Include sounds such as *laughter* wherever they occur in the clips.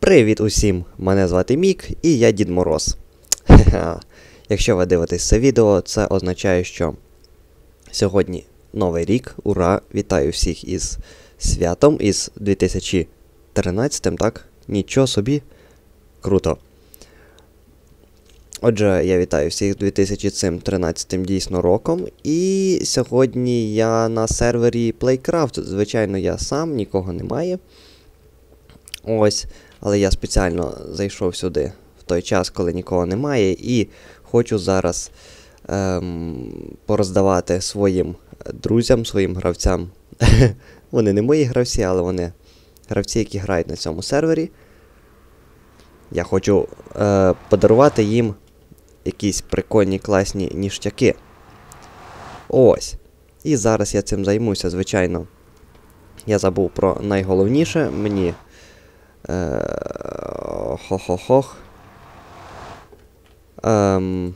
Привіт усім! Мене звати Мік і я Дід Мороз. *laughs* Якщо ви дивитесь це відео, це означає, що сьогодні новий рік. Ура! Вітаю всіх із святом, із 2013, так? Нічого собі. Круто. Отже, я вітаю всіх з 2013 дійсно роком. І сьогодні я на сервері Playcraft. Звичайно, я сам, нікого немає. Ось, але я спеціально зайшов сюди в той час, коли нікого немає, і хочу зараз ем, пороздавати своїм друзям, своїм гравцям. *laughs* Вони не мої гравці, але вони гравці, які грають на цьому сервері. Я хочу е, подарувати їм якісь прикольні класні ніштяки. Ось. І зараз я цим займуся, звичайно. Я забув про найголовніше. Мені. Е, Хо-хо-хох. Ем,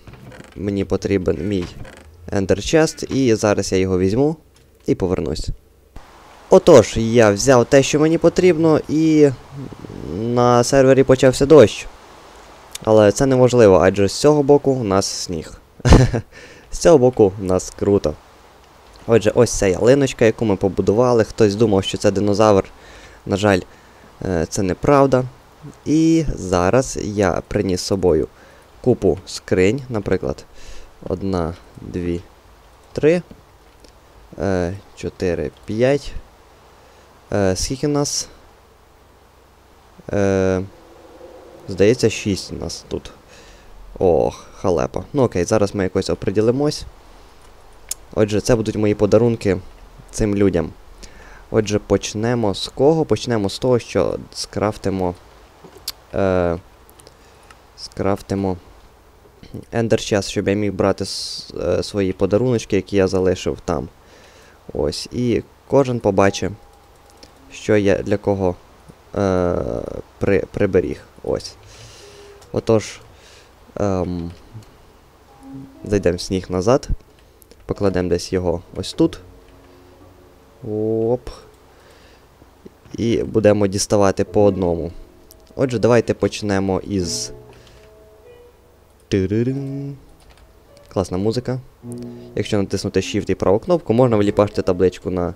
мені потрібен мій Chest, і зараз я його візьму і повернусь. Отож, я взяв те, що мені потрібно, і на сервері почався дощ. Але це неможливо, адже з цього боку у нас сніг. *laughs* з цього боку у нас круто. Отже, ось ця ялиночка, яку ми побудували. Хтось думав, що це динозавр. На жаль, це неправда. І зараз я приніс з собою купу скринь, наприклад. Одна, дві, три, е, чотири, п'ять. Е, Скільки у нас? Е, Здається, 6 у нас тут. Ох, халепа. Ну окей, зараз ми якось оприділимось. Отже, це будуть мої подарунки цим людям. Отже, почнемо з кого? Почнемо з того, що скрафтимо. Е, Скрафтимо Chest, щоб я міг брати с, е, свої подаруночки, які я залишив там. Ось. І кожен побачить, що я для кого е, при, приберіг. Ось. Отож. Ем, зайдемо сніг назад. Покладемо десь його ось тут. Оп. І будемо діставати по одному. Отже, давайте почнемо із. Класна музика. Якщо натиснути Shift і праву кнопку, можна вліпашити табличку на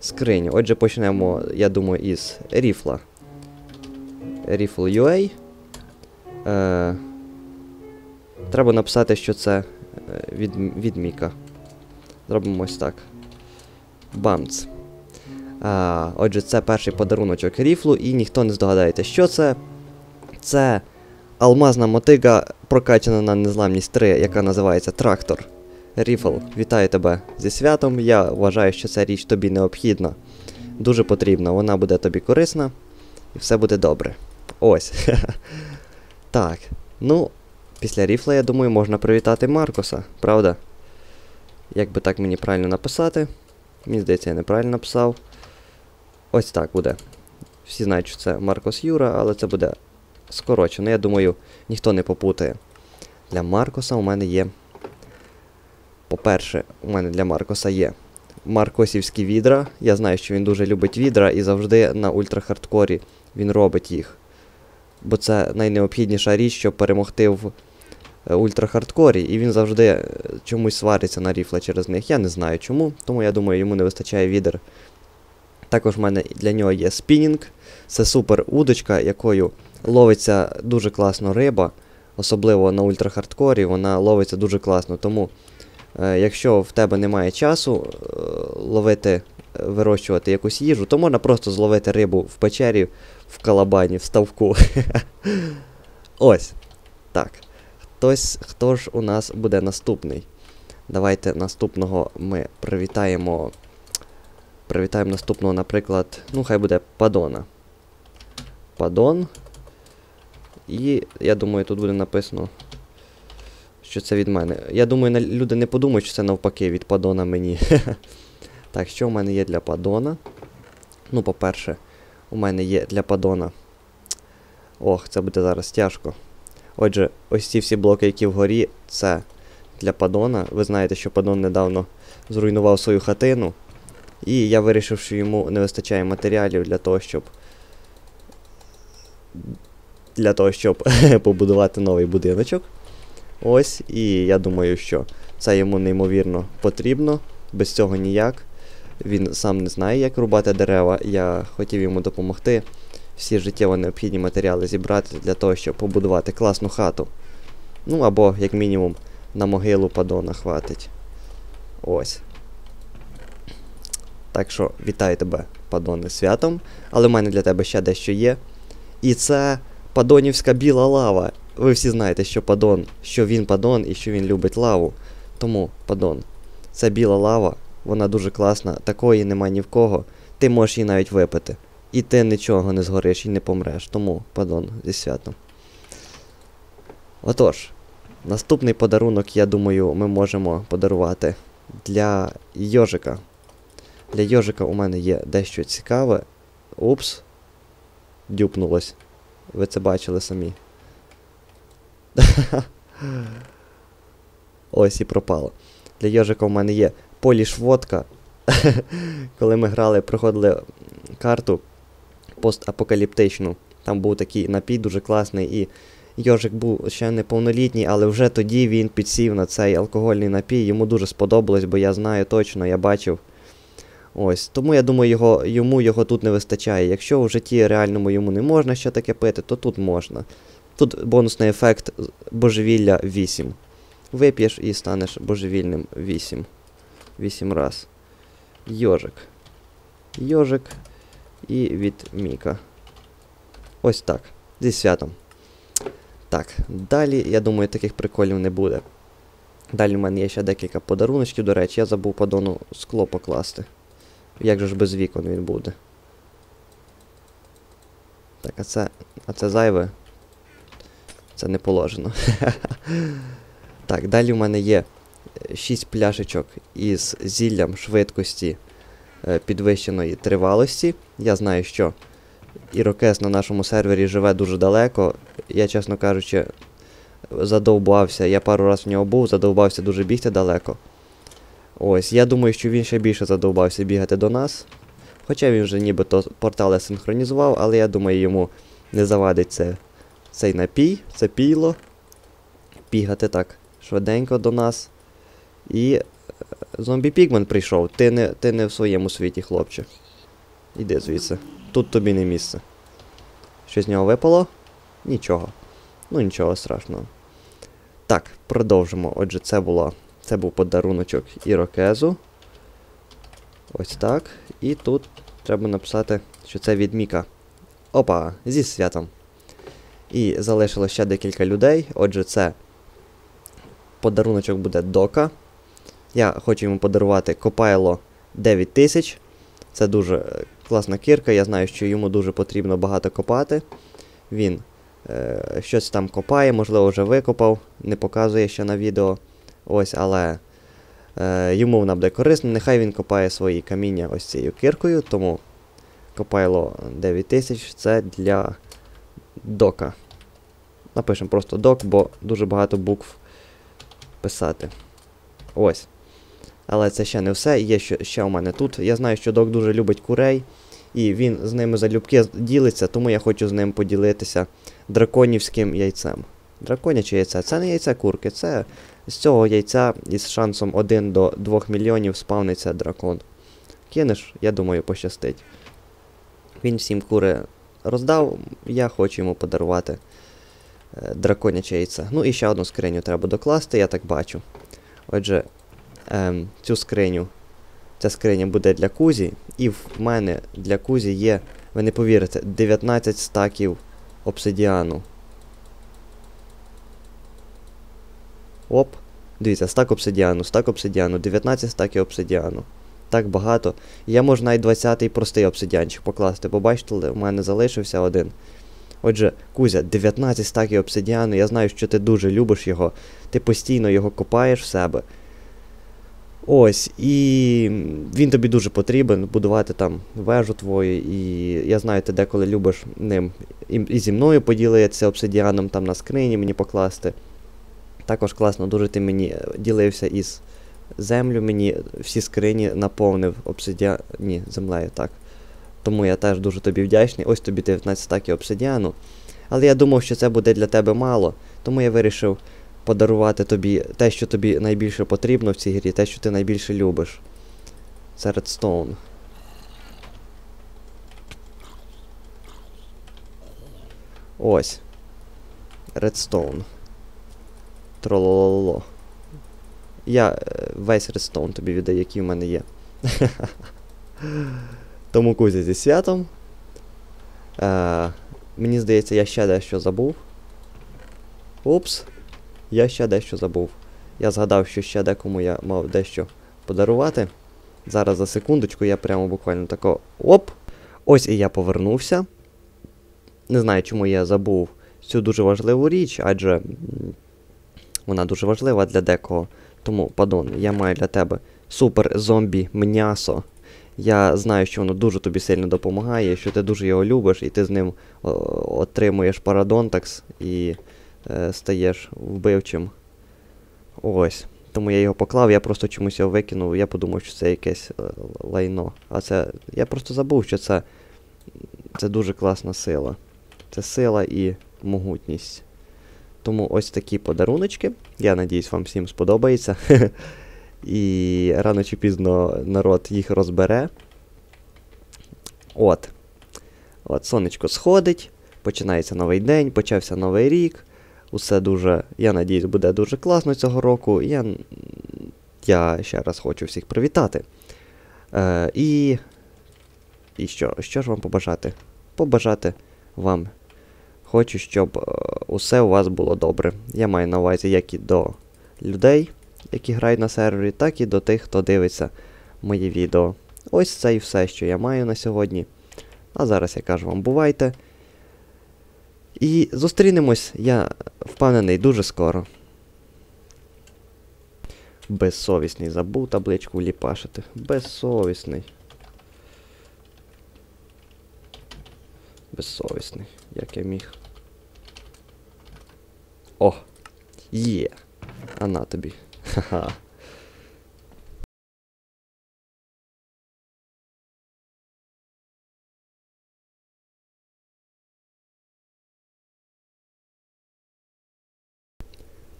скриню. Отже, почнемо, я думаю, із ріфла. Rifle UA. Е, Треба написати, що це е, від, від Міка. Зробимо ось так. Бамц. А, Отже, це перший подаруночок ріфлу, і ніхто не здогадається, що це. Це алмазна мотига, прокачана на незламність 3, яка називається Трактор. Ріфл, вітаю тебе зі святом. Я вважаю, що ця річ тобі необхідна. Дуже потрібна, вона буде тобі корисна, і все буде добре. Ось. *laughs* так. Ну, після ріфла, я думаю, можна привітати Маркоса, правда? Як би так мені правильно написати? Мені здається, я неправильно написав. Ось так буде. Всі знають, що це Маркос Юра, але це буде скорочено. Я думаю, ніхто не попутає. Для Маркоса у мене є. По-перше, у мене для Маркоса є Маркосівські відра. Я знаю, що він дуже любить відра і завжди на ультрахардкорі він робить їх. Бо це найнеобхідніша річ, щоб перемогти в ультрахардкорі, і він завжди е, чомусь свариться на ріфла через них. Я не знаю чому, тому я думаю, йому не вистачає відер. Також в мене для нього є спінінг. Це супер удочка, якою ловиться дуже класно риба. Особливо на ультрахардкорі, вона ловиться дуже класно. Тому, е, якщо в тебе немає часу е, ловити, е, вирощувати якусь їжу, то можна просто зловити рибу в печері, в калабані, в ставку. *laughs* Ось. Так. Хтось, хто ж у нас буде наступний? Давайте наступного ми привітаємо. Привітаємо наступного, наприклад, ну, хай буде Падона. Падон. І я думаю, тут буде написано, що це від мене. Я думаю, люди не подумають, що це навпаки від Падона мені. *laughs* так, що в мене є для Падона? Ну, по-перше, у мене є для Падона. Ох, це буде зараз тяжко. Отже, ось ці всі блоки, які вгорі, це для Падона. Ви знаєте, що Падон недавно зруйнував свою хатину. І я вирішив, що йому не вистачає матеріалів для того, щоб для того, щоб *laughs* побудувати новий будиночок. Ось, і я думаю, що це йому неймовірно потрібно. Без цього ніяк. Він сам не знає, як рубати дерева. Я хотів йому допомогти. Всі життєво необхідні матеріали зібрати для того, щоб побудувати класну хату. Ну або, як мінімум, на могилу падона хватить. Ось. Так що вітаю тебе, падоне, святом. Але в мене для тебе ще дещо є. І це падонівська біла лава. Ви всі знаєте, що падон, що він падон і що він любить лаву. Тому, падон, це біла лава, вона дуже класна, такої нема ні в кого. Ти можеш її навіть випити. І ти нічого не згориш і не помреш. Тому, падон, зі святом. Отож, наступний подарунок, я думаю, ми можемо подарувати для Йожика. Для Йожика у мене є дещо цікаве. Упс. Дюпнулось. Ви це бачили самі. *laughs* Ось і пропало. Для Йожика у мене є полішводка. *laughs* Коли ми грали, проходили карту постапокаліптичну. Там був такий напій дуже класний, і Йожик був ще неповнолітній, але вже тоді він підсів на цей алкогольний напій. Йому дуже сподобалось, бо я знаю точно, я бачив. Ось, Тому я думаю, його, йому його тут не вистачає. Якщо в житті реальному йому не можна ще таке пити, то тут можна. Тут бонусний ефект божевілля 8. Вип'єш і станеш божевільним 8. 8 раз. Йожик. Йожик і від Міка. Ось так. Зі святом. Так, далі, я думаю, таких приколів не буде. Далі в мене є ще декілька подаруночків, до речі, я забув подону скло покласти. Як же ж без вікон він буде? Так, а це. А це зайве. Це не положено. *laughs* так, далі в мене є 6 пляшечок із зіллям швидкості підвищеної тривалості. Я знаю, що Ірокез на нашому сервері живе дуже далеко. Я, чесно кажучи, задовбався. Я пару разів в нього був, задовбався дуже бігти далеко. Ось, я думаю, що він ще більше задовбався бігати до нас. Хоча він вже нібито портали синхронізував, але я думаю, йому не завадить це, цей напій, це піло. Бігати так швиденько до нас. І е, зомбі Пігман прийшов. Ти не ти не в своєму світі, хлопче. Іди звідси. Тут тобі не місце. Що з нього випало? Нічого. Ну нічого страшного. Так, продовжимо. Отже, це було. Це був подаруночок ірокезу. Ось так. І тут треба написати, що це від Міка. Опа, зі святом. І залишилось ще декілька людей. Отже, це подаруночок буде Дока. Я хочу йому подарувати Копайло 9000. Це дуже е, класна кірка. Я знаю, що йому дуже потрібно багато копати. Він е, щось там копає, можливо, вже викопав, не показує ще на відео. Ось, але е, йому вона буде корисна. Нехай він копає свої каміння ось цією киркою, тому копайло 9000 це для дока. Напишемо просто док, бо дуже багато букв писати. Ось. Але це ще не все. Є ще, ще у мене тут. Я знаю, що док дуже любить курей, і він з ними залюбки ділиться, тому я хочу з ним поділитися драконівським яйцем. Драконяче яйце. Це не яйце курки, це з цього яйця із шансом 1 до 2 мільйонів спавниться дракон. Кинеш, я думаю, пощастить. Він всім кури роздав, я хочу йому подарувати е, драконяче яйце. Ну і ще одну скриню треба докласти, я так бачу. Отже, ем, цю скриню. Ця скриня буде для Кузі. І в мене для Кузі є, ви не повірите, 19 стаків обсидіану. Оп. Дивіться, стак обсидіану, стак обсидіану, 19 стаків обсидіану. Так багато. Я можу навіть 20-й простий обсидіанчик покласти. Побачите, у мене залишився один. Отже, Кузя, 19 стаків обсидіану, я знаю, що ти дуже любиш його. Ти постійно його копаєш в себе. Ось, і він тобі дуже потрібен будувати там вежу твою, і я знаю, ти деколи любиш ним і, зі мною поділитися обсидіаном там на скрині мені покласти. Також класно, дуже ти мені ділився із землю, мені всі скрині наповнив обсидіан... Ні, землею, так. Тому я теж дуже тобі вдячний. Ось тобі 19 стаків обсидіану. Але я думав, що це буде для тебе мало, тому я вирішив подарувати тобі те, що тобі найбільше потрібно в цій грі, те, що ти найбільше любиш. Це Redstone. Ось. Redstone. Тролололо. Я е, весь Redstone тобі віддаю, який в мене є. *laughs* Тому Кузя зі святом. Е, мені здається, я ще дещо забув. Упс. Я ще дещо забув. Я згадав, що ще декому я мав дещо подарувати. Зараз за секундочку я прямо буквально тако. Оп! Ось і я повернувся. Не знаю, чому я забув цю дуже важливу річ, адже вона дуже важлива для декого. Тому, падон, я маю для тебе супер зомбі м'ясо. Я знаю, що воно дуже тобі сильно допомагає, що ти дуже його любиш, і ти з ним отримуєш парадонтакс і е, стаєш вбивчим. Ось. Тому я його поклав, я просто чомусь його викинув, я подумав, що це якесь е, лайно. А це. Я просто забув, що це. Це дуже класна сила. Це сила і могутність. Тому ось такі подаруночки. Я надіюсь, вам всім сподобається. *laughs* І рано чи пізно народ їх розбере. От. От, сонечко сходить, починається новий день, почався новий рік. Усе дуже, я надіюсь, буде дуже класно цього року. Я, я ще раз хочу всіх привітати. Е, і. І що? Що ж вам побажати? Побажати вам. Хочу, щоб е, усе у вас було добре. Я маю на увазі як і до людей, які грають на сервері, так і до тих, хто дивиться мої відео. Ось це і все, що я маю на сьогодні. А зараз я кажу вам бувайте. І зустрінемось, я впевнений, дуже скоро. Безсовісний забув табличку ліпашити. Безсовісний. Безсовісний, як я міг. О! Є! А на тобі. Ха-ха.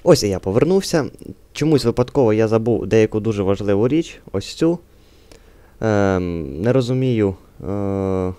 Ось і я повернувся. Чомусь випадково я забув деяку дуже важливу річ. Ось цю. Ем, не розумію. Е-